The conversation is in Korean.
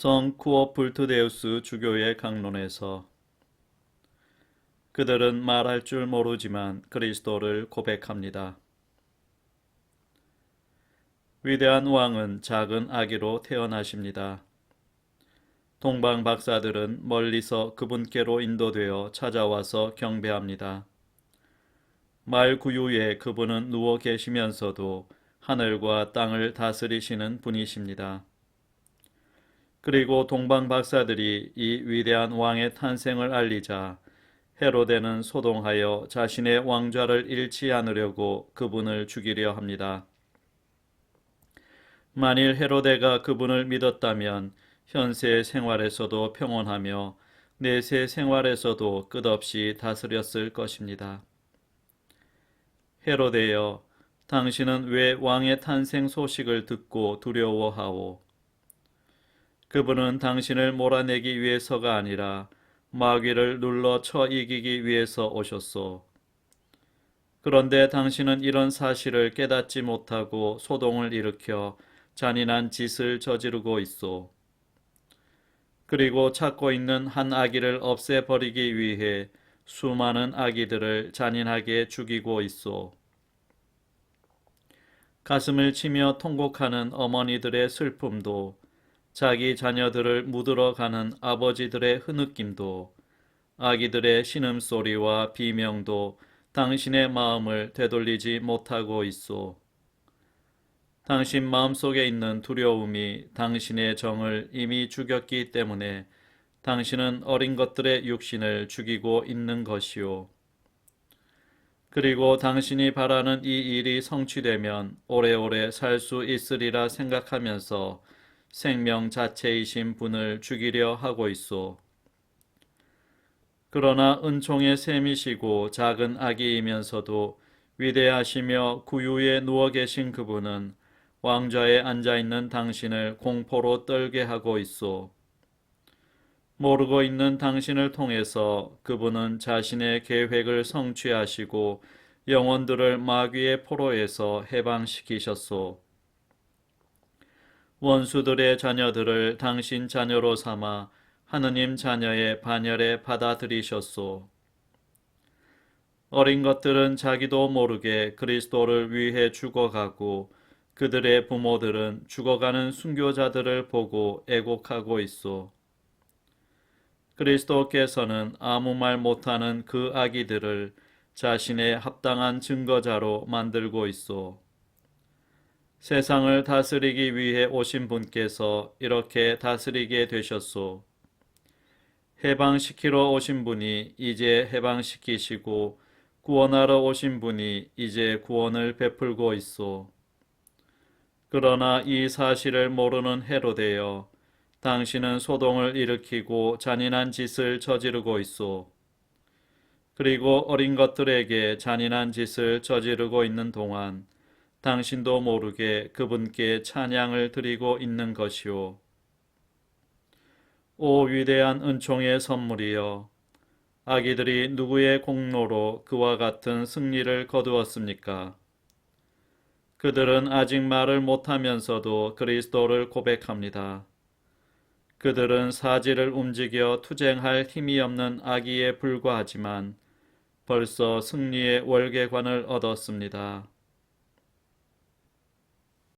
성 쿠오풀트데우스 주교의 강론에서 그들은 말할 줄 모르지만 그리스도를 고백합니다. 위대한 왕은 작은 아기로 태어나십니다. 동방 박사들은 멀리서 그분께로 인도되어 찾아와서 경배합니다. 말 구유에 그분은 누워 계시면서도 하늘과 땅을 다스리시는 분이십니다. 그리고 동방 박사들이 이 위대한 왕의 탄생을 알리자 헤로데는 소동하여 자신의 왕좌를 잃지 않으려고 그분을 죽이려 합니다. 만일 헤로데가 그분을 믿었다면 현세 생활에서도 평온하며 내세 생활에서도 끝없이 다스렸을 것입니다. 헤로데여, 당신은 왜 왕의 탄생 소식을 듣고 두려워하오? 그분은 당신을 몰아내기 위해서가 아니라 마귀를 눌러 쳐 이기기 위해서 오셨소. 그런데 당신은 이런 사실을 깨닫지 못하고 소동을 일으켜 잔인한 짓을 저지르고 있소. 그리고 찾고 있는 한 아기를 없애버리기 위해 수많은 아기들을 잔인하게 죽이고 있소. 가슴을 치며 통곡하는 어머니들의 슬픔도 자기 자녀들을 묻으러 가는 아버지들의 흐느낌도 아기들의 신음소리와 비명도 당신의 마음을 되돌리지 못하고 있소. 당신 마음속에 있는 두려움이 당신의 정을 이미 죽였기 때문에 당신은 어린 것들의 육신을 죽이고 있는 것이오. 그리고 당신이 바라는 이 일이 성취되면 오래오래 살 수 있으리라 생각하면서 생명 자체이신 분을 죽이려 하고 있소. 그러나 은총의 셈이시고 작은 아기이면서도 위대하시며 구유에 누워 계신 그분은 왕좌에 앉아 있는 당신을 공포로 떨게 하고 있소. 모르고 있는 당신을 통해서 그분은 자신의 계획을 성취하시고 영혼들을 마귀의 포로에서 해방시키셨소. 원수들의 자녀들을 당신 자녀로 삼아 하느님 자녀의 반열에 받아들이셨소. 어린 것들은 자기도 모르게 그리스도를 위해 죽어가고 그들의 부모들은 죽어가는 순교자들을 보고 애곡하고 있소. 그리스도께서는 아무 말 못하는 그 아기들을 자신의 합당한 증거자로 만들고 있소. 세상을 다스리기 위해 오신 분께서 이렇게 다스리게 되셨소. 해방시키러 오신 분이 이제 해방시키시고 구원하러 오신 분이 이제 구원을 베풀고 있소. 그러나 이 사실을 모르는 헤로데여 당신은 소동을 일으키고 잔인한 짓을 저지르고 있소. 그리고 어린 것들에게 잔인한 짓을 저지르고 있는 동안 당신도 모르게 그분께 찬양을 드리고 있는 것이오. 오 위대한 은총의 선물이여 아기들이 누구의 공로로 그와 같은 승리를 거두었습니까? 그들은 아직 말을 못하면서도 그리스도를 고백합니다. 그들은 사지를 움직여 투쟁할 힘이 없는 아기에 불과하지만 벌써 승리의 월계관을 얻었습니다.